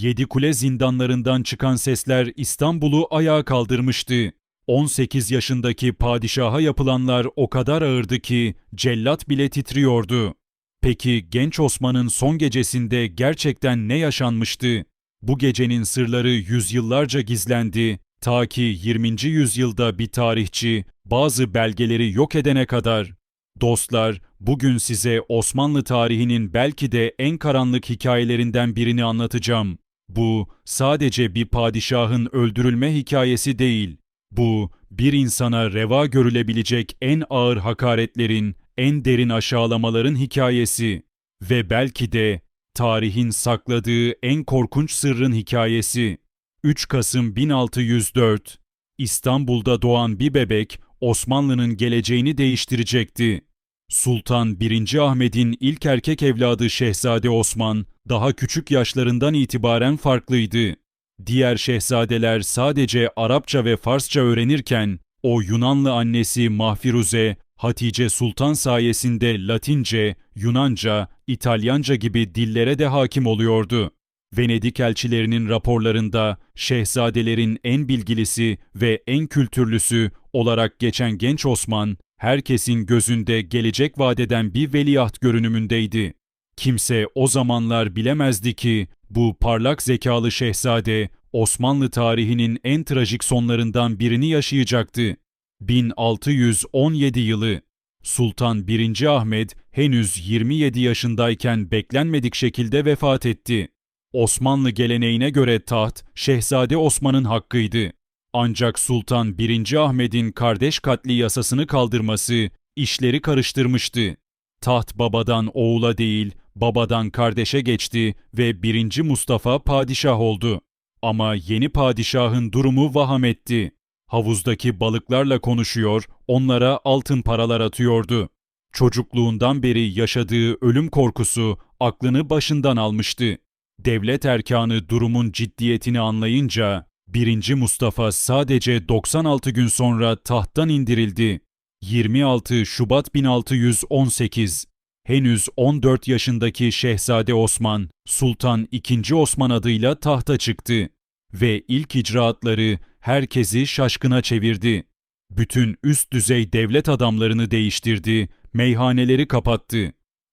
Yedikule zindanlarından çıkan sesler İstanbul'u ayağa kaldırmıştı. 18 yaşındaki padişaha yapılanlar o kadar ağırdı ki cellat bile titriyordu. Peki genç Osman'ın son gecesinde gerçekten ne yaşanmıştı? Bu gecenin sırları yüzyıllarca gizlendi ta ki 20. yüzyılda bir tarihçi bazı belgeleri yok edene kadar. Dostlar, bugün size Osmanlı tarihinin belki de en karanlık hikayelerinden birini anlatacağım. Bu sadece bir padişahın öldürülme hikayesi değil. Bu bir insana reva görülebilecek en ağır hakaretlerin, en derin aşağılamaların hikayesi ve belki de tarihin sakladığı en korkunç sırrın hikayesi. 3 Kasım 1604 İstanbul'da doğan bir bebek Osmanlı'nın geleceğini değiştirecekti. Sultan 1. Ahmet'in ilk erkek evladı Şehzade Osman daha küçük yaşlarından itibaren farklıydı. Diğer şehzadeler sadece Arapça ve Farsça öğrenirken o Yunanlı annesi Mahfiruze, Hatice Sultan sayesinde Latince, Yunanca, İtalyanca gibi dillere de hakim oluyordu. Venedik elçilerinin raporlarında şehzadelerin en bilgilisi ve en kültürlüsü olarak geçen genç Osman, herkesin gözünde gelecek vadeden bir veliaht görünümündeydi. Kimse o zamanlar bilemezdi ki bu parlak zekalı şehzade Osmanlı tarihinin en trajik sonlarından birini yaşayacaktı. 1617 yılı Sultan 1. Ahmet henüz 27 yaşındayken beklenmedik şekilde vefat etti. Osmanlı geleneğine göre taht Şehzade Osman'ın hakkıydı. Ancak Sultan 1. Ahmet'in kardeş katli yasasını kaldırması işleri karıştırmıştı. Taht babadan oğula değil, babadan kardeşe geçti ve 1. Mustafa padişah oldu. Ama yeni padişahın durumu vaham etti. Havuzdaki balıklarla konuşuyor, onlara altın paralar atıyordu. Çocukluğundan beri yaşadığı ölüm korkusu aklını başından almıştı. Devlet erkanı durumun ciddiyetini anlayınca 1. Mustafa sadece 96 gün sonra tahttan indirildi. 26 Şubat 1618 Henüz 14 yaşındaki Şehzade Osman, Sultan II. Osman adıyla tahta çıktı ve ilk icraatları herkesi şaşkına çevirdi. Bütün üst düzey devlet adamlarını değiştirdi, meyhaneleri kapattı.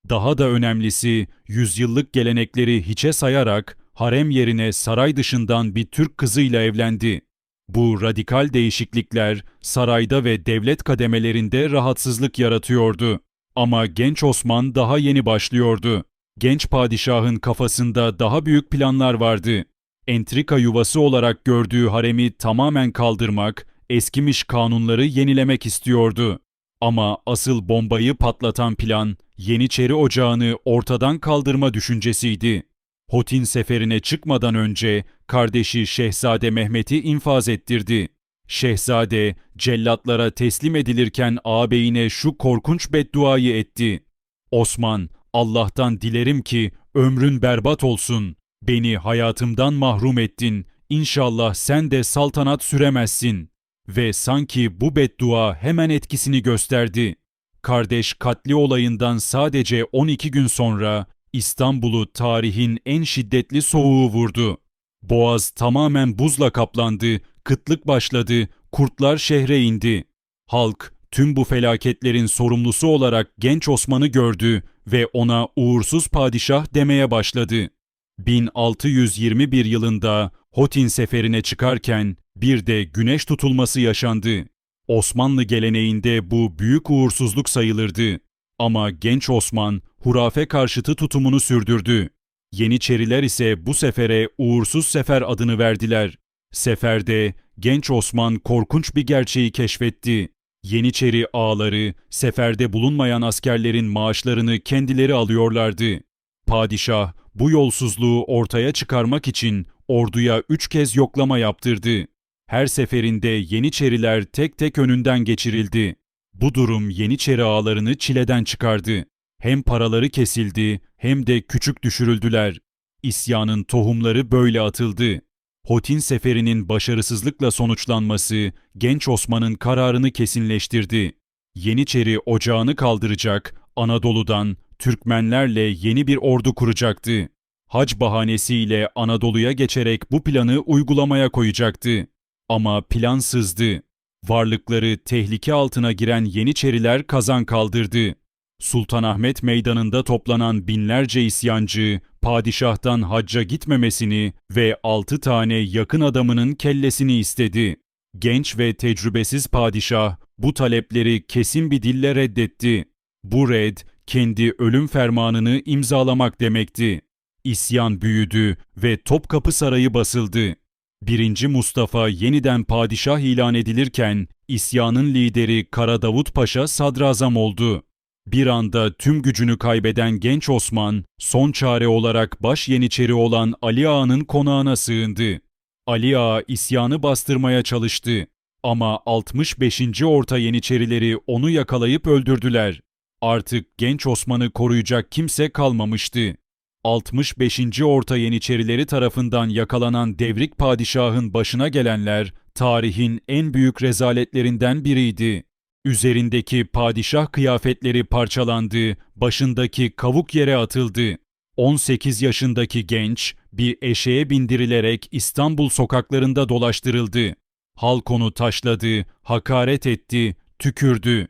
Daha da önemlisi yüzyıllık gelenekleri hiçe sayarak harem yerine saray dışından bir Türk kızıyla evlendi. Bu radikal değişiklikler sarayda ve devlet kademelerinde rahatsızlık yaratıyordu. Ama genç Osman daha yeni başlıyordu. Genç padişahın kafasında daha büyük planlar vardı. Entrika yuvası olarak gördüğü haremi tamamen kaldırmak, eskimiş kanunları yenilemek istiyordu. Ama asıl bombayı patlatan plan Yeniçeri Ocağı'nı ortadan kaldırma düşüncesiydi. Hotin seferine çıkmadan önce kardeşi Şehzade Mehmet'i infaz ettirdi. Şehzade cellatlara teslim edilirken ağabeyine şu korkunç bedduayı etti. Osman, Allah'tan dilerim ki ömrün berbat olsun. Beni hayatımdan mahrum ettin. İnşallah sen de saltanat süremezsin. Ve sanki bu beddua hemen etkisini gösterdi. Kardeş katli olayından sadece 12 gün sonra İstanbul'u tarihin en şiddetli soğuğu vurdu. Boğaz tamamen buzla kaplandı, kıtlık başladı, kurtlar şehre indi. Halk tüm bu felaketlerin sorumlusu olarak genç Osman'ı gördü ve ona uğursuz padişah demeye başladı. 1621 yılında Hotin seferine çıkarken bir de güneş tutulması yaşandı. Osmanlı geleneğinde bu büyük uğursuzluk sayılırdı. Ama genç Osman hurafe karşıtı tutumunu sürdürdü. Yeniçeriler ise bu sefere uğursuz sefer adını verdiler. Seferde genç Osman korkunç bir gerçeği keşfetti. Yeniçeri ağları seferde bulunmayan askerlerin maaşlarını kendileri alıyorlardı. Padişah bu yolsuzluğu ortaya çıkarmak için orduya üç kez yoklama yaptırdı. Her seferinde Yeniçeriler tek tek önünden geçirildi. Bu durum Yeniçeri ağalarını çileden çıkardı. Hem paraları kesildi hem de küçük düşürüldüler. İsyanın tohumları böyle atıldı. Hotin seferinin başarısızlıkla sonuçlanması genç Osman'ın kararını kesinleştirdi. Yeniçeri ocağını kaldıracak, Anadolu'dan Türkmenlerle yeni bir ordu kuracaktı. Hac bahanesiyle Anadolu'ya geçerek bu planı uygulamaya koyacaktı. Ama plan sızdı. Varlıkları tehlike altına giren Yeniçeriler kazan kaldırdı. Sultanahmet Meydanı'nda toplanan binlerce isyancı, padişahtan hacca gitmemesini ve altı tane yakın adamının kellesini istedi. Genç ve tecrübesiz padişah bu talepleri kesin bir dille reddetti. Bu red, kendi ölüm fermanını imzalamak demekti. İsyan büyüdü ve Topkapı Sarayı basıldı. 1. Mustafa yeniden padişah ilan edilirken isyanın lideri Kara Davut Paşa sadrazam oldu. Bir anda tüm gücünü kaybeden genç Osman, son çare olarak baş yeniçeri olan Ali Ağa'nın konağına sığındı. Ali Ağa isyanı bastırmaya çalıştı. Ama 65. Orta Yeniçerileri onu yakalayıp öldürdüler. Artık genç Osman'ı koruyacak kimse kalmamıştı. 65. Orta Yeniçerileri tarafından yakalanan Devrik Padişah'ın başına gelenler tarihin en büyük rezaletlerinden biriydi. Üzerindeki padişah kıyafetleri parçalandı, başındaki kavuk yere atıldı. 18 yaşındaki genç bir eşeğe bindirilerek İstanbul sokaklarında dolaştırıldı. Halk onu taşladı, hakaret etti, tükürdü.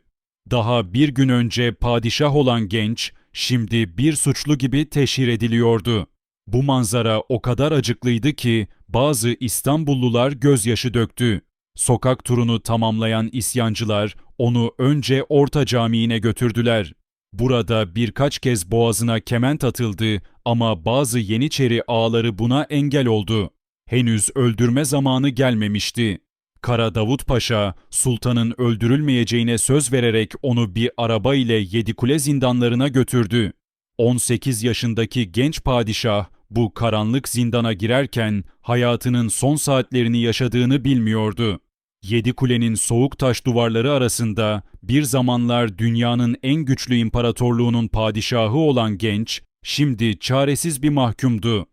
Daha bir gün önce padişah olan genç, şimdi bir suçlu gibi teşhir ediliyordu. Bu manzara o kadar acıklıydı ki bazı İstanbullular gözyaşı döktü. Sokak turunu tamamlayan isyancılar onu önce Orta Camii'ne götürdüler. Burada birkaç kez boğazına kement atıldı ama bazı Yeniçeri ağaları buna engel oldu. Henüz öldürme zamanı gelmemişti. Kara Davut Paşa, sultanın öldürülmeyeceğine söz vererek onu bir araba ile Yedikule zindanlarına götürdü. 18 yaşındaki genç padişah bu karanlık zindana girerken hayatının son saatlerini yaşadığını bilmiyordu. Yedi kulenin soğuk taş duvarları arasında bir zamanlar dünyanın en güçlü imparatorluğunun padişahı olan genç, şimdi çaresiz bir mahkumdu.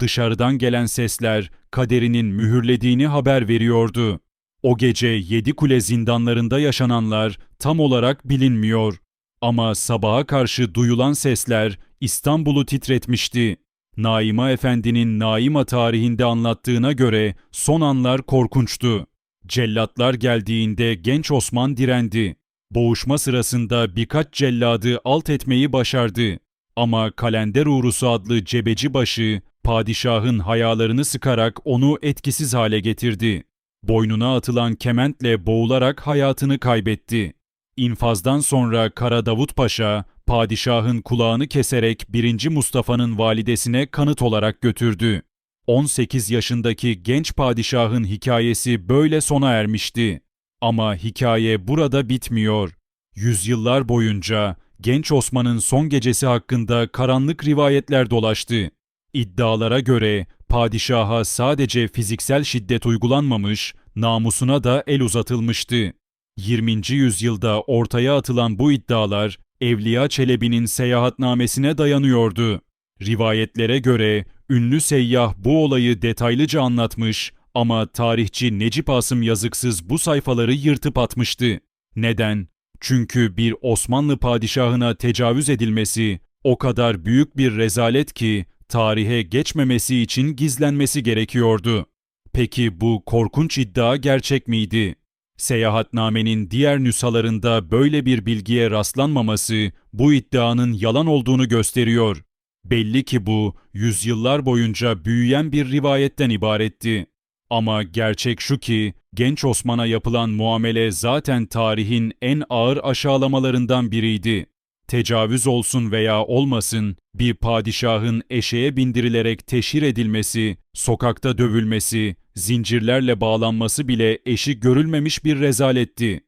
Dışarıdan gelen sesler kaderinin mühürlediğini haber veriyordu. O gece yedi kule zindanlarında yaşananlar tam olarak bilinmiyor. Ama sabaha karşı duyulan sesler İstanbul'u titretmişti. Naima Efendi'nin Naima tarihinde anlattığına göre son anlar korkunçtu. Cellatlar geldiğinde genç Osman direndi. Boğuşma sırasında birkaç celladı alt etmeyi başardı. Ama Kalender Uğrusu adlı cebeci başı padişahın hayalarını sıkarak onu etkisiz hale getirdi. Boynuna atılan kementle boğularak hayatını kaybetti. İnfazdan sonra Kara Davut Paşa, padişahın kulağını keserek 1. Mustafa'nın validesine kanıt olarak götürdü. 18 yaşındaki genç padişahın hikayesi böyle sona ermişti. Ama hikaye burada bitmiyor. Yüzyıllar boyunca genç Osman'ın son gecesi hakkında karanlık rivayetler dolaştı. İddialara göre padişaha sadece fiziksel şiddet uygulanmamış, namusuna da el uzatılmıştı. 20. yüzyılda ortaya atılan bu iddialar Evliya Çelebi'nin seyahatnamesine dayanıyordu. Rivayetlere göre ünlü seyyah bu olayı detaylıca anlatmış ama tarihçi Necip Asım yazıksız bu sayfaları yırtıp atmıştı. Neden? Çünkü bir Osmanlı padişahına tecavüz edilmesi o kadar büyük bir rezalet ki tarihe geçmemesi için gizlenmesi gerekiyordu. Peki bu korkunç iddia gerçek miydi? Seyahatnamenin diğer nüshalarında böyle bir bilgiye rastlanmaması bu iddianın yalan olduğunu gösteriyor. Belli ki bu yüzyıllar boyunca büyüyen bir rivayetten ibaretti. Ama gerçek şu ki genç Osman'a yapılan muamele zaten tarihin en ağır aşağılamalarından biriydi. Tecavüz olsun veya olmasın bir padişahın eşeğe bindirilerek teşhir edilmesi, sokakta dövülmesi, zincirlerle bağlanması bile eşi görülmemiş bir rezaletti.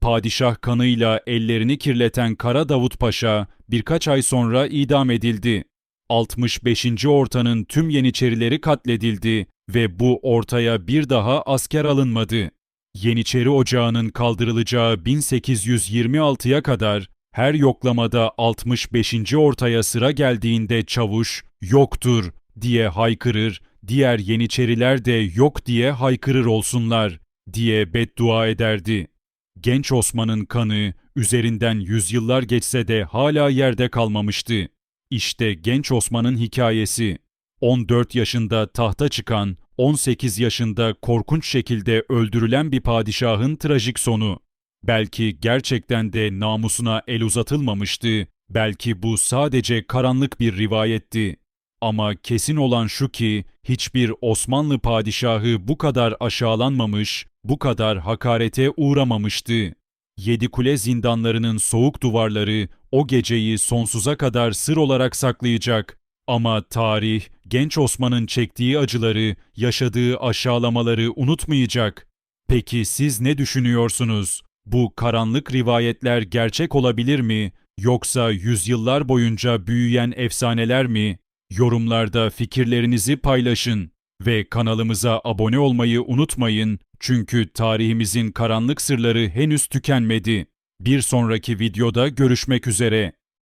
Padişah kanıyla ellerini kirleten Kara Davut Paşa birkaç ay sonra idam edildi. 65. ortanın tüm Yeniçerileri katledildi ve bu ortaya bir daha asker alınmadı. Yeniçeri Ocağı'nın kaldırılacağı 1826'ya kadar her yoklamada 65. ortaya sıra geldiğinde çavuş yoktur diye haykırır, diğer Yeniçeriler de yok diye haykırır olsunlar diye beddua ederdi. Genç Osman'ın kanı üzerinden yüzyıllar geçse de hala yerde kalmamıştı. İşte genç Osman'ın hikayesi. 14 yaşında tahta çıkan, 18 yaşında korkunç şekilde öldürülen bir padişahın trajik sonu. Belki gerçekten de namusuna el uzatılmamıştı, belki bu sadece karanlık bir rivayetti. Ama kesin olan şu ki hiçbir Osmanlı padişahı bu kadar aşağılanmamış, bu kadar hakarete uğramamıştı. Yedikule zindanlarının soğuk duvarları o geceyi sonsuza kadar sır olarak saklayacak. Ama tarih genç Osman'ın çektiği acıları, yaşadığı aşağılamaları unutmayacak. Peki siz ne düşünüyorsunuz? Bu karanlık rivayetler gerçek olabilir mi? Yoksa yüzyıllar boyunca büyüyen efsaneler mi? Yorumlarda fikirlerinizi paylaşın ve kanalımıza abone olmayı unutmayın çünkü tarihimizin karanlık sırları henüz tükenmedi. Bir sonraki videoda görüşmek üzere.